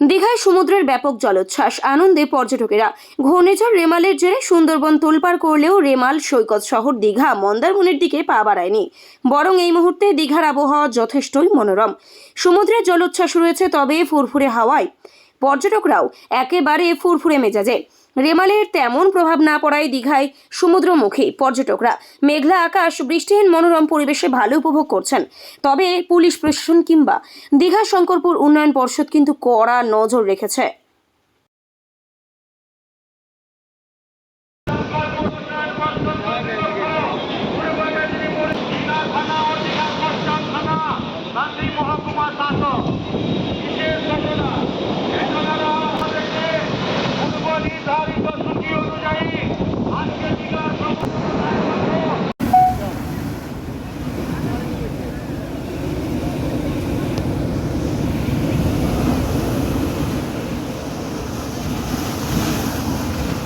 দীঘায় সমুদ্রের ব্যাপক জলোচ্ছ্বাস, আনন্দে পর্যটকেরা। ঘূর্ণিঝড় রেমালের জেরে সুন্দরবন তোলপাড় করলেও রেমাল সৈকত শহর দীঘা মন্দারমনির দিকে পা বাড়ায়নি। বরং এই মুহূর্তে দীঘার আবহাওয়া যথেষ্টই মনোরম। সমুদ্রের জলোচ্ছ্বাস রয়েছে তবে ফুরফুরে হাওয়ায়। পর্যটকরাও একেবারে ফুরফুরে মেজাজে। রেমালের তেমন প্রভাব না পড়ায় দীঘায় সমুদ্রমুখী পর্যটকরা। মেঘলা আকাশ, বৃষ্টিহীন মনোরম পরিবেশে ভালো উপভোগ করছেন। তবে পুলিশ প্রশাসন কিংবা দীঘা শঙ্করপুর উন্নয়ন পর্ষদ কিন্তু কড়া নজর রেখেছে।